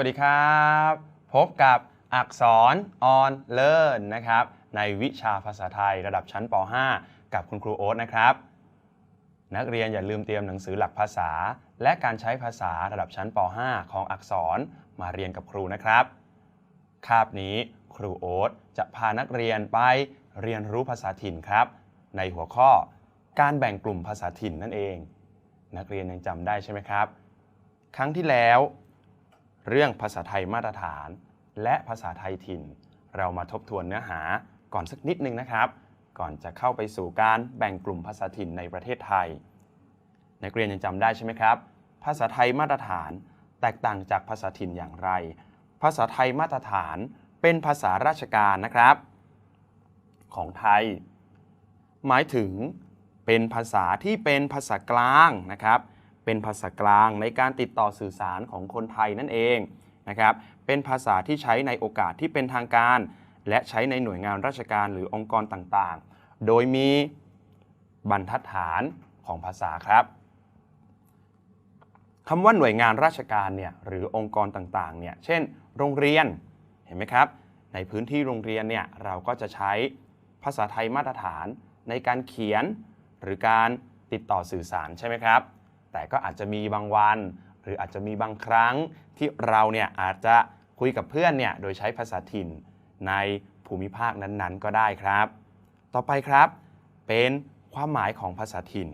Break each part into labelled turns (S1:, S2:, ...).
S1: สวัสดีครับ พบกับอักษร on learn นะครับ ในวิชาภาษาไทยระดับชั้นป .5 กับคุณครูโอ๊ตนะครับ นักเรียนอย่าลืมเตรียมหนังสือหลักภาษา และการใช้ภาษาระดับชั้นป .5 ของอักษรมาเรียนกับครูนะครับ คาบนี้ครูโอ๊ตจะพานักเรียนไปเรียนรู้ภาษาถิ่นครับ ในหัวข้อการแบ่งกลุ่มภาษาถิ่นนั่นเอง นักเรียนยังจำได้ใช่ไหมครับ ครั้งที่แล้ว เรื่องภาษาไทยมาตรฐาน และภาษาไทยถิ่น เรามาทบทวนเนื้อหาก่อนสักนิดนึงนะครับ ก่อนจะเข้าไปสู่การแบ่งกลุ่มภาษาถิ่นในประเทศไทย นักเรียนยังจำได้ใช่ไหมครับ ภาษาไทยมาตรฐานแตกต่างจากภาษาถิ่นอย่างไร ภาษาไทยมาตรฐานเป็นภาษาราชการนะครับ ของไทย หมายถึงเป็นภาษาที่เป็นภาษากลางนะครับ เป็นภาษากลางในการติดต่อสื่อสารของคนไทยนั่นเองนะครับ เป็นภาษาที่ใช้ในโอกาสที่เป็นทางการ และใช้ในหน่วยงานราชการหรือองค์กรต่างๆ โดยมีบรรทัดฐานของภาษาครับคำว่าหน่วยงานราชการเนี่ยหรือองค์กรต่างๆเนี่ยเช่น โรงเรียนเห็นไหมครับ ในพื้นที่โรงเรียนเนี่ยเราก็จะใช้ภาษาไทยมาตรฐานในการเขียนหรือการติดต่อสื่อสารใช่ไหมครับ แต่ก็อาจจะมีบางวัน หรืออาจจะมีบางครั้งที่เราเนี่ยอาจจะคุยกับเพื่อนเนี่ยโดยใช้ภาษาถิ่นในภูมิภาคนั้นๆ ก็ได้ครับ ต่อไปครับเป็นความหมายของภาษาถิ่น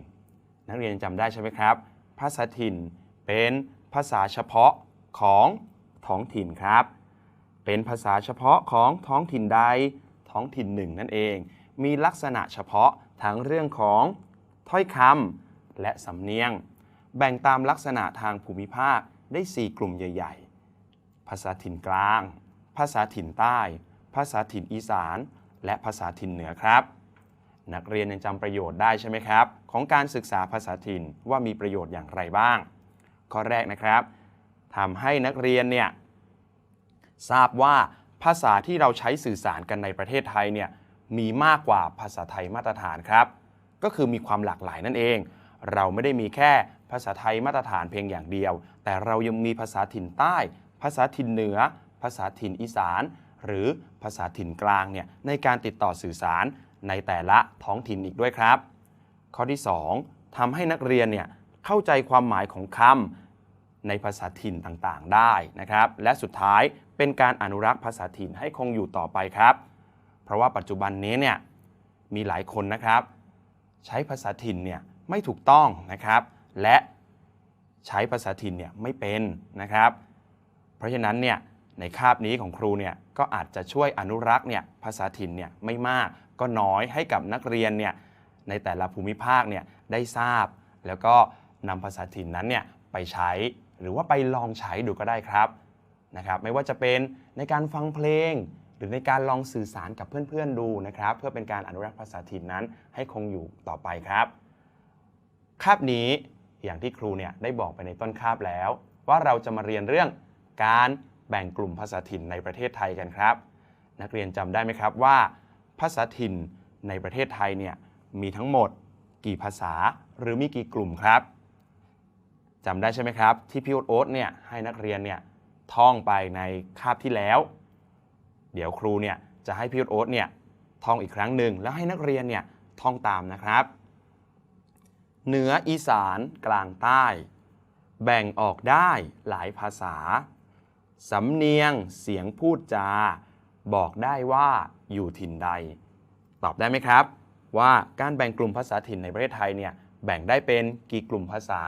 S1: นักเรียนจำได้ใช่ไหมครับ ภาษาถิ่นเป็นภาษาเฉพาะของท้องถิ่นครับ เป็นภาษาเฉพาะของท้องถิ่นใดท้องถิ่นหนึ่งนั่นเอง มีลักษณะเฉพาะทั้งเรื่องของถ้อยคำและสำเนียง แบ่งตามลักษณะทางภูมิภาคได้ 4 กลุ่มใหญ่ ๆ ภาษาถิ่นกลาง ภาษาถิ่นใต้ ภาษาถิ่นอีสาน และภาษาถิ่นเหนือครับ นักเรียนยังจำประโยชน์ได้ใช่ไหมครับ ของการศึกษาภาษาถิ่นว่ามีประโยชน์อย่างไรบ้าง ข้อแรกนะครับทำให้นักเรียนเนี่ยทราบว่าภาษาที่เราใช้สื่อสารกันในประเทศไทยเนี่ยมีมากกว่าภาษาไทยมาตรฐานครับ ก็คือมีความหลากหลายนั่นเอง เราไม่ได้มีแค่ ภาษาไทยมาตรฐานเพียงอย่างเดียว แต่เรายังมีภาษาถิ่นใต้ ภาษาถิ่นเหนือ ภาษาถิ่นอีสาน หรือภาษาถิ่นกลางเนี่ยในการติดต่อสื่อสารในแต่ละท้องถิ่นอีกด้วยครับ ข้อที่ 2ทำให้นักเรียนเนี่ยเข้าใจความหมายของคำในภาษาถิ่นต่างๆ ได้นะครับ และสุดท้ายเป็นการอนุรักษ์ภาษาถิ่นให้คงอยู่ต่อไปครับ เพราะว่าปัจจุบันนี้เนี่ยมีหลายคนนะครับ ใช้ภาษาถิ่นเนี่ยไม่ถูกต้องนะครับ และใช้ภาษาถิ่นเนี่ยไม่เป็นนะครับ เพราะฉะนั้นเนี่ยในคาบนี้ของครูเนี่ยก็อาจจะช่วยอนุรักษ์เนี่ยภาษาถิ่นเนี่ยไม่มากก็น้อยให้กับนักเรียนเนี่ยในแต่ละภูมิภาคเนี่ยได้ทราบ แล้วก็นำภาษาถิ่นนั้นเนี่ยไปใช้หรือว่าไปลองใช้ดูก็ได้ครับนะครับ ไม่ว่าจะเป็นในการฟังเพลง หรือในการลองสื่อสารกับเพื่อนๆดูนะครับ เพื่อเป็นการอนุรักษ์ภาษาถิ่นนั้นให้คงอยู่ต่อไปครับคาบนี้ อย่างที่ครูเนี่ยได้บอกไปในต้นคาบแล้ว ว่าเราจะมาเรียนเรื่องการแบ่งกลุ่มภาษาถิ่นในประเทศไทยกันครับ นักเรียนจำได้ไหมครับว่า ภาษาถิ่นในประเทศไทยเนี่ยมีทั้งหมดกี่ภาษาหรือมีกี่กลุ่มครับจำได้ใช่ไหมครับ ที่พี่โอ๊ตเนี่ยให้นักเรียนเนี่ยท่องไปในคาบที่แล้ว เดี๋ยวครูเนี่ยจะให้พี่โอ๊ตเนี่ยท่องอีกครั้งหนึ่งแล้วให้นักเรียนเนี่ยท่องตามนะครับ เหนืออีสานกลางใต้ แบ่งออกได้หลายภาษา สำเนียงเสียงพูดจา บอกได้ว่าอยู่ถิ่นใด ตอบได้ไหมครับ ว่าการแบ่งกลุ่มภาษาถิ่นในประเทศไทยเนี่ยแบ่งได้เป็นกี่กลุ่มภาษา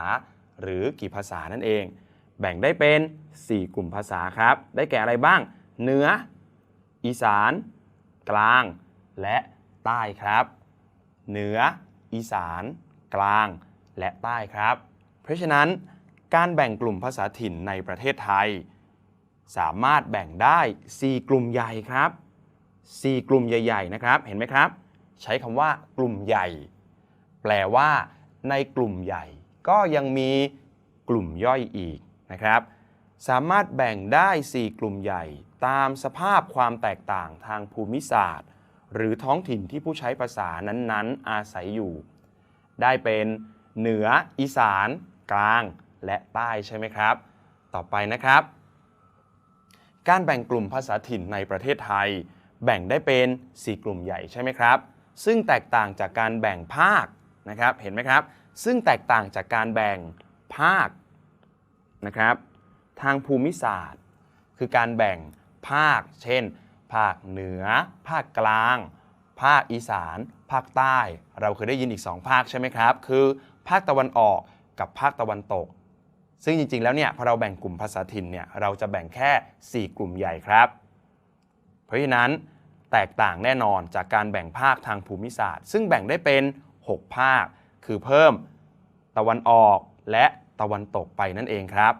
S1: หรือกี่ภาษานั่นเอง แบ่งได้เป็น 4 กลุ่มภาษาครับ ได้แก่อะไรบ้าง เหนือ อีสาน กลาง และใต้ครับ เหนือ อีสาน กลางและใต้ครับ เพราะฉะนั้นการแบ่งกลุ่มภาษาถิ่นในประเทศไทย สามารถแบ่งได้ 4 กลุ่มใหญ่ครับ 4 กลุ่มใหญ่ๆนะครับเห็นไหมครับ ใช้คำว่ากลุ่มใหญ่ แปลว่าในกลุ่มใหญ่ ก็ยังมีกลุ่มย่อยอีกนะครับ สามารถแบ่งได้ 4 กลุ่มใหญ่ ตามสภาพความแตกต่างทางภูมิศาสตร์ หรือท้องถิ่นที่ผู้ใช้ภาษานั้นๆ อาศัยอยู่ ได้เป็นเหนืออีสาน กลางและใต้ใช่ไหมครับ ต่อไปนะครับ การแบ่งกลุ่มภาษาถิ่นในประเทศไทย แบ่งได้เป็น 4 กลุ่มใหญ่ใช่ไหมครับ ซึ่งแตกต่างจากการแบ่งภาคนะครับเห็นไหมครับ ซึ่งแตกต่างจากการแบ่งภาคนะครับ ทางภูมิศาสตร์ คือการแบ่งภาค เช่น ภาคเหนือ ภาคกลาง ภาคอีสาน ภาคใต้ เราเคยได้ยินอีก 2 ภาคใช่ไหมครับ คือ ภาคตะวันออกกับภาคตะวันตก ซึ่งจริงๆ แล้วเนี่ยพอเราแบ่งกลุ่มภาษาถิ่นเนี่ยเราจะแบ่งแค่ 4 กลุ่มใหญ่ครับ เพราะฉะนั้นแตกต่างแน่นอนจากการแบ่งภาคทางภูมิศาสตร์ ซึ่งแบ่งได้เป็น 6 ภาค คือเพิ่มตะวันออกและตะวันตกไปนั่นเองครับ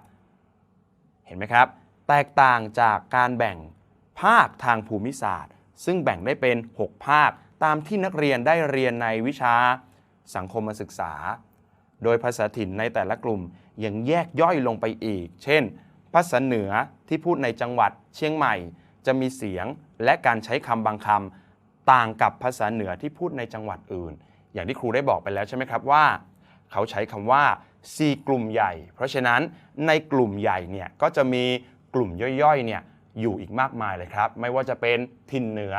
S1: เห็นไหมครับ แตกต่างจากการแบ่งภาคทางภูมิศาสตร์ ซึ่งแบ่งได้เป็น 6 ภาค ตามที่นักเรียนได้เรียนในวิชาสังคมศึกษา โดยภาษาถิ่นในแต่ละกลุ่มยังแยกย่อยลงไปอีก เช่น ภาษาเหนือที่พูดในจังหวัดเชียงใหม่ จะมีเสียงและการใช้คำบางคำต่างกับภาษาเหนือที่พูดในจังหวัดอื่น อย่างที่ครูได้บอกไปแล้วใช่ไหมครับว่า เขาใช้คำว่า 4 กลุ่มใหญ่ เพราะฉะนั้นในกลุ่มใหญ่เนี่ยก็จะมีกลุ่มย่อยๆเนี่ย อยู่อีกมากมายเลยครับ ไม่ว่าจะเป็นถิ่นเหนือ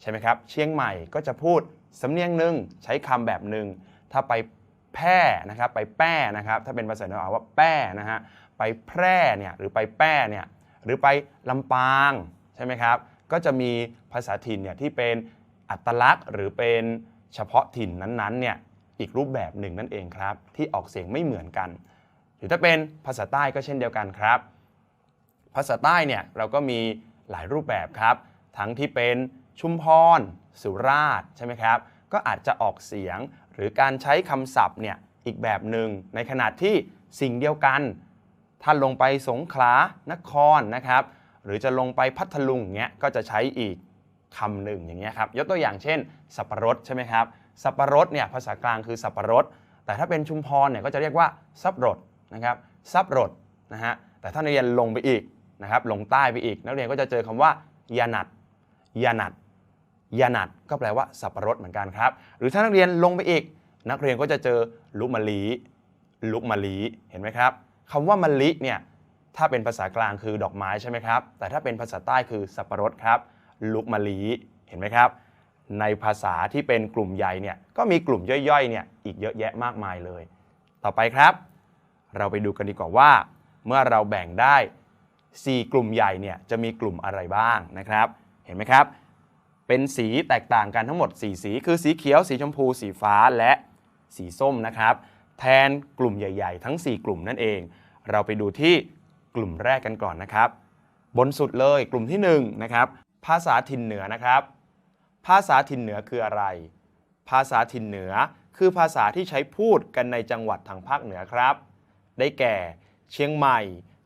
S1: ใช่ไหมครับ เชียงใหม่ก็จะพูดสำเนียงหนึ่งใช้คำแบบหนึ่งถ้าไปแพร่นะครับไปแป้นะครับ ถ้าเป็นภาษาเหนือเอาว่าแป้นะฮะไปแพร่เนี่ยหรือไปแป้เนี่ยหรือไปลำปางใช่ไหมครับ ก็จะมีภาษาถิ่นเนี่ยที่เป็นอัตลักษณ์หรือเป็นเฉพาะถิ่นนั้นๆเนี่ยอีกรูปแบบหนึ่งนั่นเองครับ ที่ออกเสียงไม่เหมือนกัน หรือถ้าเป็นภาษาใต้ก็เช่นเดียวกันครับ ภาษาใต้เนี่ยเราก็มีหลายรูปแบบครับ ทั้งที่เป็นชุมพร สุราษฎร์ใช่ไหมครับ ก็อาจจะออกเสียงหรือการใช้คำศัพท์เนี่ยอีกแบบหนึ่งในขณะที่สิ่งเดียวกัน ถ้าลงไปสงขลานครนะครับ หรือจะลงไปพัทลุงเงี้ยก็จะใช้อีกคำหนึ่งอย่างเงี้ยครับยกตัวอย่างเช่น สับปะรดใช่ไหมครับสับปะรดเนี่ยภาษากลางคือสับปะรด แต่ถ้าเป็นชุมพรเนี่ยก็จะเรียกว่าซับรดนะครับซับรดนะฮะแต่ถ้านเรียนลงไปอีก นะครับลงใต้ไปอีก นักเรียนก็จะเจอคำว่ายานัดยานัดยานัดก็แปลว่าสับปะรดเหมือนกันครับ หรือถ้านักเรียนลงไปอีก นักเรียนก็จะเจอลุมะลีลุมะลีเห็นไหมครับคำว่ามะลิเนี่ยถ้าเป็นภาษากลางคือดอกไม้ใช่ไหมครับ แต่ถ้าเป็นภาษาใต้คือสับปะรดครับ ลุกมะลีเห็นไหมครับ ในภาษาที่เป็นกลุ่มใหญ่เนี่ยก็มีกลุ่มย่อยๆเนี่ยอีกเยอะแยะมากมายเลย ต่อไปครับ เราไปดูกันดีกว่าว่า เมื่อเราแบ่งได้ 4 กลุ่มใหญ่เนี่ยจะมีกลุ่มอะไรบ้างนะครับ เห็นไหมครับ เป็นสีแตกต่างกันทั้งหมด 4 สี คือสีเขียว สีชมพู สีฟ้าและสีส้มนะครับ แทนกลุ่มใหญ่ ๆ ทั้ง 4 กลุ่มนั่นเอง เราไปดูที่กลุ่มแรกกันก่อนนะครับ บนสุดเลยกลุ่มที่1นะครับภาษาถิ่นเหนือนะครับ ภาษาถิ่นเหนือคืออะไร ภาษาถิ่นเหนือคือภาษาที่ใช้พูดกันในจังหวัดทางภาคเหนือครับ ได้แก่ เชียงใหม่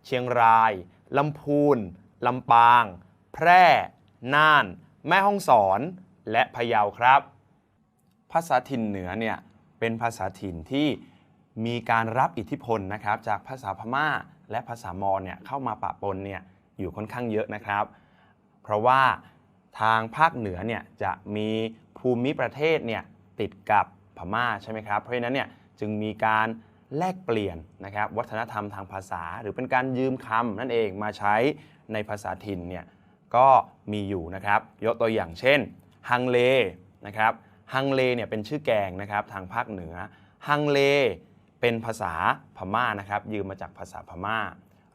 S1: เชียงราย ลำพูน ลำปาง แพร่ น่าน แม่ฮ่องสอน และพะเยาครับ ภาษาถิ่นเหนือเนี่ยเป็นภาษาถิ่นที่มีการรับอิทธิพลนะครับจากภาษาพม่าและภาษามอญเนี่ยเข้ามาปะปนเนี่ยอยู่ค่อนข้างเยอะนะครับ เพราะว่าทางภาคเหนือเนี่ยจะมีภูมิประเทศเนี่ยติดกับพม่าใช่ไหมครับ เพราะฉะนั้นเนี่ยจึงมีการ แลกเปลี่ยนนะครับวัฒนธรรมทางภาษา หรือเป็นการยืมคำนั่นเองมาใช้ในภาษาถิ่นเนี่ยก็มีอยู่นะครับยกตัวอย่างเช่นฮังเลนะครับฮังเลเนี่ยเป็นชื่อแกงนะครับทางภาคเหนือฮังเลเป็นภาษาพม่านะครับยืมมาจากภาษาพม่า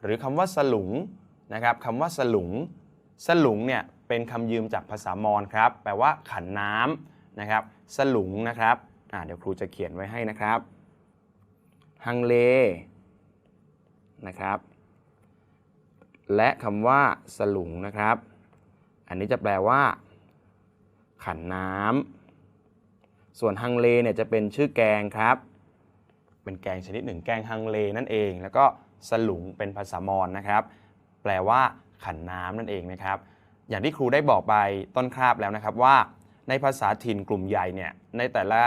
S1: หรือคำว่าสลุงนะครับคำว่าสลุงสลุงเนี่ยเป็นคำยืมจากภาษามอญครับแปลว่าขันน้ำนะครับสลุงนะครับเดี๋ยวครูจะเขียนไว้ให้นะครับ ฮังเลนะครับ และคำว่าสลุงนะครับ อันนี้จะแปลว่า ขันน้ำส่วนฮังเลเนี่ยจะเป็นชื่อแกงครับ เป็นแกงชนิดหนึ่งแกงฮังเลนั่นเอง แล้วก็สลุงเป็นภาษามอญนะครับ แปลว่า ขันน้ำนั่นเองนะครับ อย่างที่ครูได้บอกไปต้นคราบแล้วนะครับว่า ในภาษาถิ่นกลุ่มใหญ่เนี่ยในแต่ละ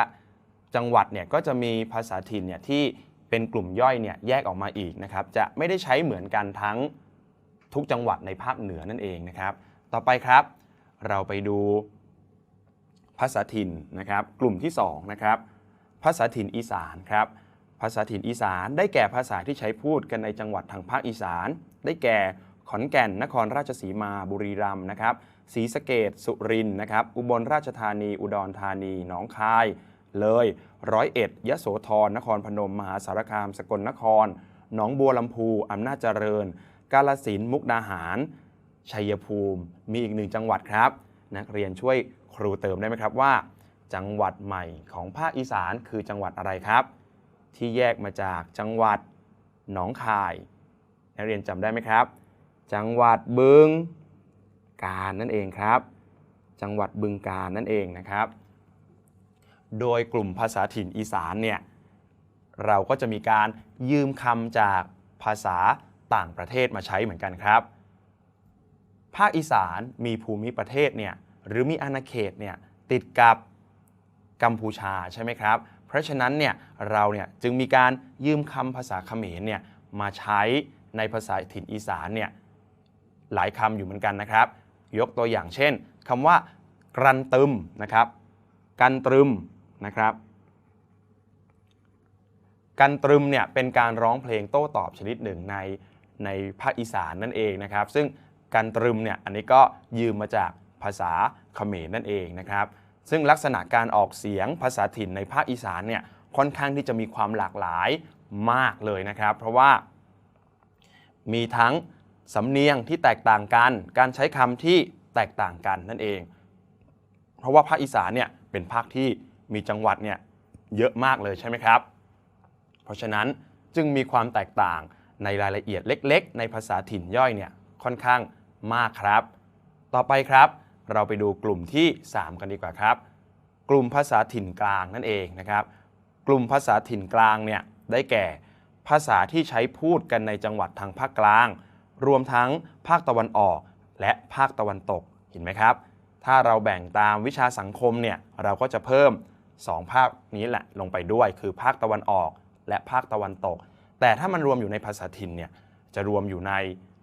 S1: จังหวัดเนี่ยก็จะมีภาษาถิ่นเนี่ยที่ เป็นกลุ่มย่อยเนี่ยแยกออกมาอีกนะครับ จะไม่ได้ใช้เหมือนกันทั้งทุกจังหวัดในภาคเหนือนั่นเองนะครับ ต่อไปครับ เราไปดูภาษาถิ่นนะครับ กลุ่มที่สองนะครับภาษาถิ่นอีสานครับ ภาษาถิ่นอีสาน ได้แก่ภาษาที่ใช้พูดกันในจังหวัดทางภาคอีสาน ได้แก่ขอนแก่น นครราชสีมา บุรีรัมย์นะครับศรีสะเกดสุรินทร์นะครับ อุบลราชธานี อุดรธานี หนองคาย เลยร้อยเอ็ดยะโสธรนครพนม มหาสารคาม สกลนคร หนองบัวลำพูอำนาจเจริญ กาลสินธุ์มุกดาหาร ชัยภูมิ มีอีกหนึ่งจังหวัดครับ นักเรียนช่วยครูเติมได้ไหมครับว่า จังหวัดใหม่ของภาคอีสานคือจังหวัดอะไรครับ ที่แยกมาจากจังหวัดหนองคาย นักเรียนจำได้ไหมครับ จังหวัดบึงกาฬนั่นเองครับ จังหวัดบึงกาฬนั่นเองนะครับ โดยกลุ่มภาษาถิ่นอีสานเนี่ยเราก็จะมีการยืมคำจากภาษาต่างประเทศมาใช้เหมือนกันครับ ภาคอีสานมีภูมิประเทศเนี่ยหรือมีอาณาเขตเนี่ยติดกับกัมพูชาใช่ไหมครับ เพราะฉะนั้นเนี่ยเราเนี่ยจึงมีการยืมคำภาษาเขมรเนี่ยมาใช้ในภาษาถิ่นอีสานเนี่ยหลายคำอยู่เหมือนกันนะครับ ยกตัวอย่างเช่นคำว่า กรันตึมนะครับกันตรึม นะครับกันตรึมเนี่ยเป็นการร้องเพลงโต้ตอบชนิดหนึ่งในในภาคอีสานนั่นเองนะครับ ซึ่งกันตรึมเนี่ยอันนี้ก็ยืมมาจากภาษาเขมรนั่นเองนะครับ ซึ่งลักษณะการออกเสียงภาษาถิ่นในภาคอีสานเนี่ยค่อนข้างที่จะมีความหลากหลายมากเลยนะครับ เพราะว่ามีทั้งสำเนียงที่แตกต่างกัน การใช้คำที่แตกต่างกันนั่นเอง เพราะว่าภาคอีสานเนี่ยเป็นภาคที่ มีจังหวัดเนี่ยเยอะมากเลยใช่ไหมครับ เพราะฉะนั้นจึงมีความแตกต่างในรายละเอียดเล็ก ๆ ในภาษาถิ่นย่อยเนี่ยค่อนข้างมากครับ ต่อไปครับ เราไปดูกลุ่มที่ 3 กันดีกว่าครับ กลุ่มภาษาถิ่นกลางนั่นเองนะครับ กลุ่มภาษาถิ่นกลางเนี่ยได้แก่ ภาษาที่ใช้พูดกันในจังหวัดทางภาคกลาง รวมทั้งภาคตะวันออกและภาคตะวันตกเห็นไหมครับ ถ้าเราแบ่งตามวิชาสังคมเนี่ยเราก็จะเพิ่ม 2 ภาคนี้แหละลงไปด้วยคือภาคตะวันออกและภาคตะวันตก แต่ถ้ามันรวมอยู่ในภาษาถิ่นเนี่ยจะรวมอยู่ใน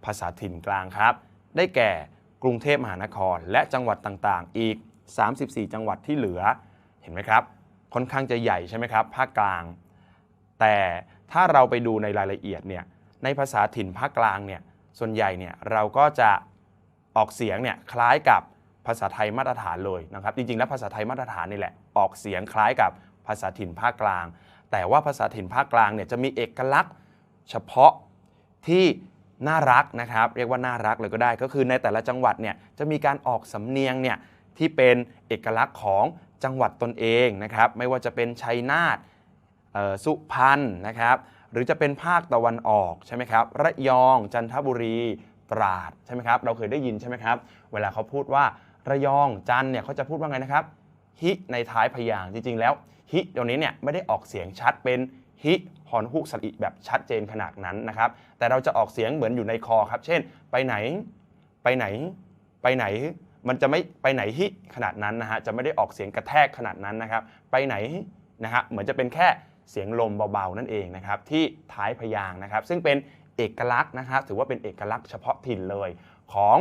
S1: ภาษาถิ่นกลางครับ ได้แก่กรุงเทพมหานคร และจังหวัดต่างๆ อีก 34 จังหวัดที่เหลือเห็นไหมครับ ค่อนข้างจะใหญ่ใช่ไหมครับภาคกลาง แต่ถ้าเราไปดูในรายละเอียดเนี่ยในภาษาถิ่นภาคกลางเนี่ยส่วนใหญ่เนี่ยเราก็จะออกเสียงเนี่ยคล้ายกับ ภาษาไทยมาตรฐานเลยนะครับ จริงๆแล้วภาษาไทยมาตรฐานนี่แหละออกเสียงคล้ายกับภาษาถิ่นภาคกลาง แต่ว่าภาษาถิ่นภาคกลางเนี่ยจะมีเอกลักษณ์เฉพาะที่น่ารักนะครับ เรียกว่าน่ารักเลยก็ได้ ก็คือในแต่ละจังหวัดเนี่ยจะมีการออกสำเนียงเนี่ยที่เป็นเอกลักษณ์ของจังหวัดตนเองนะครับ ไม่ว่าจะเป็นชัยนาทสุพรรณนะครับหรือจะเป็นภาคตะวันออกใช่ไหมครับระยองจันทบุรีตราดใช่ไหมครับเราเคยได้ยินใช่ไหมครับ เวลาเขาพูดว่า ระยองจันเนี่ยเขาจะพูดว่าไงนะครับฮิในท้ายพยางค์จริง ๆ แล้วฮิตรงนี้เนี่ยไม่ได้ออกเสียงชัดเป็นฮิฮอนฮุกสระอิแบบชัดเจนขนาดนั้นนะครับ แต่เราจะออกเสียงเหมือนอยู่ในคอครับ เช่น ไปไหน ไปไหน ไปไหน มันจะไม่ไปไหนฮิขนาดนั้นนะฮะ จะไม่ได้ออกเสียงกระแทกขนาดนั้นนะครับ ไปไหนนะฮะ เหมือนจะเป็นแค่เสียงลมเบาๆนั่นเองนะครับ ที่ท้ายพยางนะครับ ซึ่งเป็นเอกลักษณ์นะครับถือว่าเป็นเอกลักษณ์เฉพาะถิ่นเลยของ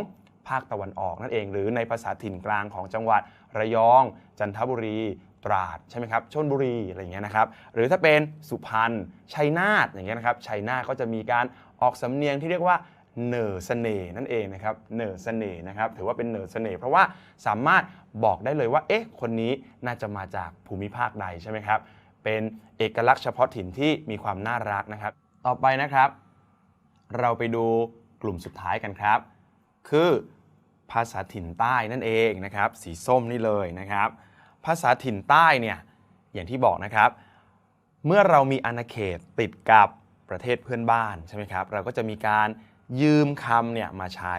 S1: ภาคตะวันออกนั่นเอง หรือในภาษาถิ่นกลางของจังหวัดระยอง จันทบุรีตราดใช่ไหมครับชลบุรีอะไรอย่างเงี้ยนะครับหรือถ้าเป็นสุพรรณชัยนาทอย่างเงี้ยนะครับชัยนาทก็จะมีการออกสำเนียงที่เรียกว่าเหน่อเสน่ห์นั่นเองนะครับเหน่อเสน่ห์นะครับถือว่าเป็นเหน่อเสน่ห์เพราะว่าสามารถบอกได้เลยว่าเอ๊ะคนนี้น่าจะมาจากภูมิภาคใดใช่ไหมครับเป็นเอกลักษณ์เฉพาะถิ่นที่มีความน่ารักนะครับ ต่อไปนะครับ เราไปดูกลุ่มสุดท้ายกันครับ คือ ภาษาถิ่นใต้นั่นเองนะครับ สีส้มนี่เลยนะครับ ภาษาถิ่นใต้เนี่ยอย่างที่บอกนะครับ เมื่อเรามีอาณาเขตติดกับประเทศเพื่อนบ้านใช่ไหมครับเราก็จะมีการยืมคำเนี่ยมาใช้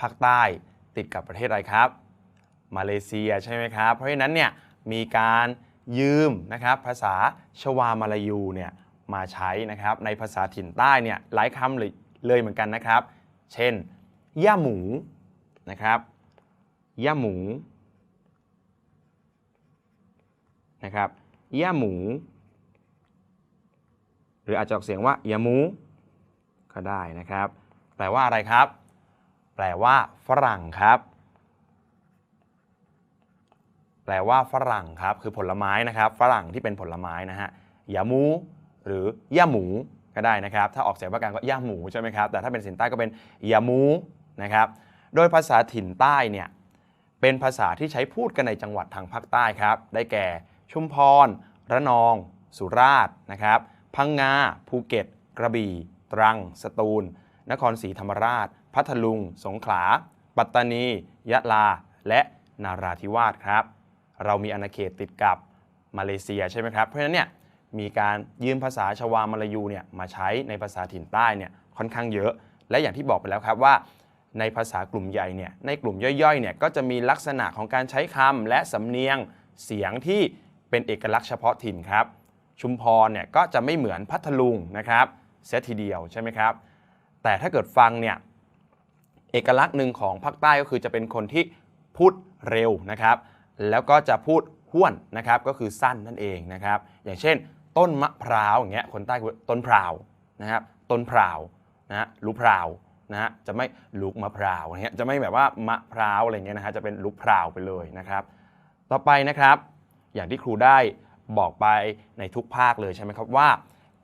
S1: ภาคใต้ติดกับประเทศอะไรครับ มาเลเซียใช่ไหมครับ เพราะฉะนั้นเนี่ยมีการยืมนะครับภาษาชวามาลายูเนี่ยมาใช้นะครับในภาษาถิ่นใต้เนี่ยหลายคำเลยเลยเหมือนกันนะครับ เช่นย่าหมู นะครับย่าหมูนะครับย่าหมู หรืออาจจะออกเสียงว่าย่าหมู ก็ได้นะครับ แปลว่าอะไรครับ แปลว่าฝรั่งครับ แปลว่าฝรั่งครับคือผลไม้นะครับ ฝรั่งที่เป็นผลไม้นะฮะยาหมู หรือย่าหมูก็ได้นะครับ ถ้าออกเสียงภากางก็ย่าหมูใช่ไหมครับแต่ถ้าเป็นสินใต้ก็เป็นยาหมูนะครับ โดยภาษาถิ่นใต้เนี่ยเป็นภาษาที่ใช้พูดกันในจังหวัดทางภาคใต้ครับ ได้แก่ ชุมพร ระนอง สุราษฎร์นะครับ พังงา ภูเก็ต กระบี่ ตรัง สตูล นครศรีธรรมราช พัทลุง สงขลา ปัตตานี ยะลา และนาราธิวาสครับ เรามีอาณาเขตติดกับมาเลเซียใช่ไหมครับ เพราะฉะนั้นเนี่ยมีการยืมภาษาชวามาลายูเนี่ยมาใช้ในภาษาถิ่นใต้เนี่ยค่อนข้างเยอะ และอย่างที่บอกไปแล้วครับว่า ในภาษากลุ่มใหญ่เนี่ยในกลุ่มย่อยๆเนี่ยก็จะมีลักษณะของการใช้คำและสำเนียงเสียงที่เป็นเอกลักษณ์เฉพาะถิ่นครับ ชุมพรเนี่ยก็จะไม่เหมือนพัทลุงนะครับเสียทีเดียวใช่ไหมครับ แต่ถ้าเกิดฟังเนี่ยเอกลักษณ์หนึ่งของภาคใต้ก็คือจะเป็นคนที่พูดเร็วนะครับ แล้วก็จะพูดห้วนนะครับก็คือสั้นนั่นเองนะครับ อย่างเช่น ต้นมะพร้าวอย่างเงี้ยคนใต้คือต้นพร้าวนะครับต้นพร้าวนะฮะลูพร้าว นะฮะจะไม่ลูกมะพร้าวอย่างเงี้ยจะไม่แบบว่ามะพร้าวอะไรเงี้ยนะฮะจะเป็นลูกพร้าวไปเลยนะครับ ต่อไปนะครับ อย่างที่ครูได้บอกไปในทุกภาคเลยใช่ไหมครับว่า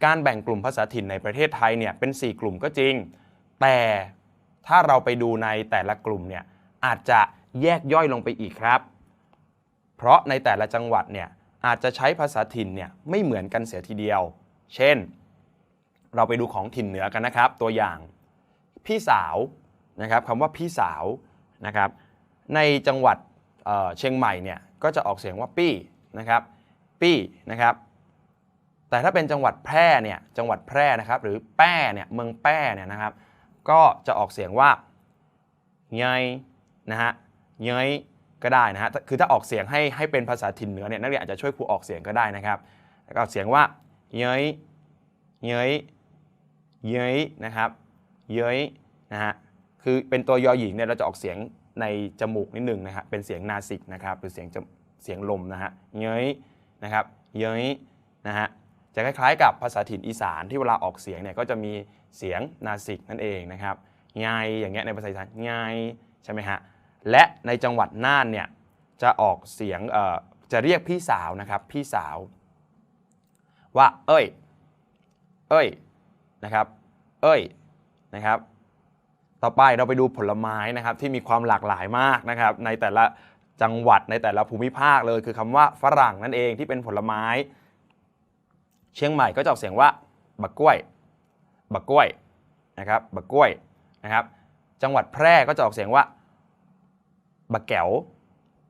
S1: การแบ่งกลุ่มภาษาถิ่นในประเทศไทยเนี่ยเป็น 4 กลุ่มก็จริง แต่ถ้าเราไปดูในแต่ละกลุ่มเนี่ยอาจจะแยกย่อยลงไปอีกครับ เพราะในแต่ละจังหวัดเนี่ยอาจจะใช้ภาษาถิ่นเนี่ยไม่เหมือนกันเสียทีเดียว เช่น เราไปดูของถิ่นเหนือกันนะครับ ตัวอย่าง พี่สาวนะครับคำว่าพี่สาวนะครับในจังหวัดเเชียงใหม่เนี่ยก็จะออกเสียงว่าปี้นะครับปี้นะครับแต่ถ้าเป็นจังหวัดแพร่เนี่ยจังหวัดแพร่นะครับหรือแป้เนี่ยเมืองแป้เนี่ยนะครับก็จะออกเสียงว่าเงยนะฮะเงยก็ได้นะฮะคือถ้าออกเสียงให้ให้เป็นภาษาถิ่นเหนือเนี่ยนักเรียนอาจจะช่วยครูออกเสียงก็ได้นะครับแล้วก็ออกเสียงว่าเงยเงยเย้ยนะครับ เย้ยนะฮะคือเป็นตัวยอหญิงเนี่ยเราจะออกเสียงในจมูกนิดนึงนะครับเป็นเสียงนาสิกนะครับหรือเสียงเสียงลมนะฮะเย้ยนะครับเย้ยนะฮะจะคล้ายๆ กับภาษาถิ่นอีสานที่เวลาออกเสียงเนี่ยก็จะมีเสียงนาสิกนั่นเองนะครับไงอย่างเงี้ยในภาษาอีสานไงใช่ไหมฮะและในจังหวัดน่านเนี่ยจะออกเสียงเอ่อจะเรียกพี่สาวนะครับพี่สาว ว่า เอ้ย เอ้ยนะครับ เอ้ย นะครับ ต่อไปเราไปดูผลไม้นะครับที่มีความหลากหลายมากนะครับ ในแต่ละจังหวัดในแต่ละภูมิภาคเลยคือคำว่าฝรั่งนั่นเองที่เป็นผลไม้ เชียงใหม่ก็จะออกเสียงว่าบักกล้วย บักกล้วยนะครับบักกล้วยนะครับ จังหวัดแพร่ก็จะออกเสียงว่าบักแก๋ว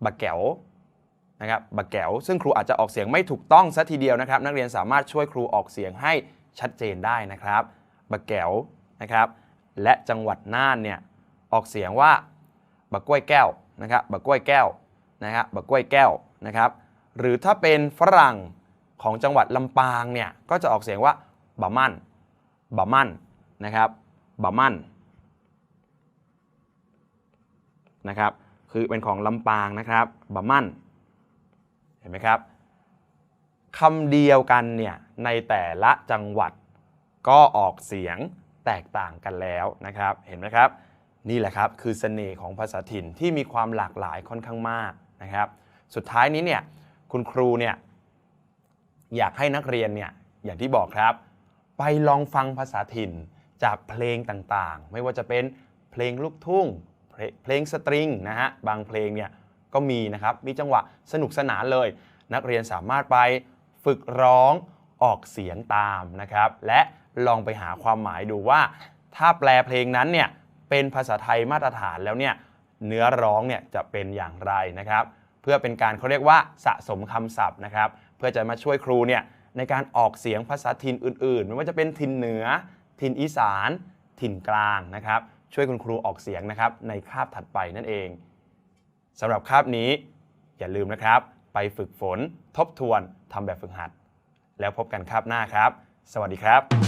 S1: บักแก๋วนะครับบักแก๋วซึ่งครูอาจจะออกเสียงไม่ถูกต้องซะทีเดียวนะครับ นักเรียนสามารถช่วยครูออกเสียงให้ชัดเจนได้นะครับบักแก๋ว นะครับ และจังหวัดน่านเนี่ยออกเสียงว่าบักกล้วยแก้วนะครับบักกล้วยแก้วนะครับบักกล้วยแก้วนะครับหรือถ้าเป็นฝรั่งของจังหวัดลำปางเนี่ยก็จะออกเสียงว่าบะมั่นบะมั่นนะครับบะมั่นนะครับคือเป็นของลำปางนะครับบะมั่นเห็นไหมครับคำเดียวกันเนี่ยในแต่ละจังหวัดก็ออกเสียง แตกต่างกันแล้วนะครับ เห็นไหมครับ นี่แหละครับคือเสน่ห์ของภาษาถิ่นที่มีความหลากหลายค่อนข้างมากนะครับ สุดท้ายนี้เนี่ยคุณครูเนี่ยอยากให้นักเรียนเนี่ยอย่างที่บอกครับ ไปลองฟังภาษาถิ่นจากเพลงต่างๆ ไม่ว่าจะเป็นเพลงลูกทุ่ง เพลงเพลงสตริงนะฮะบางเพลงเนี่ยก็มีนะครับมีจังหวะสนุกสนานเลย นักเรียนสามารถไปฝึกร้องออกเสียงตามนะครับ และ ลองไปหาความหมายดูว่า ถ้าแปลเพลงนั้นเนี่ยเป็นภาษาไทยมาตรฐานแล้วเนี่ยเนื้อร้องเนี่ยจะเป็นอย่างไรนะครับ เพื่อเป็นการเขาเรียกว่าสะสมคำศัพท์นะครับ เพื่อจะมาช่วยครูเนี่ยในการออกเสียงภาษาถิ่นอื่นๆ ไม่ว่าจะเป็นถิ่นเหนือ ถิ่นอีสาน ถิ่นกลางนะครับ ช่วยคุณครูออกเสียงนะครับในคาบถัดไปนั่นเองสำหรับคาบนี้อย่าลืมนะครับ ไปฝึกฝน ทบทวนทำแบบฝึกหัด แล้วพบกันคาบหน้าครับ สวัสดีครับ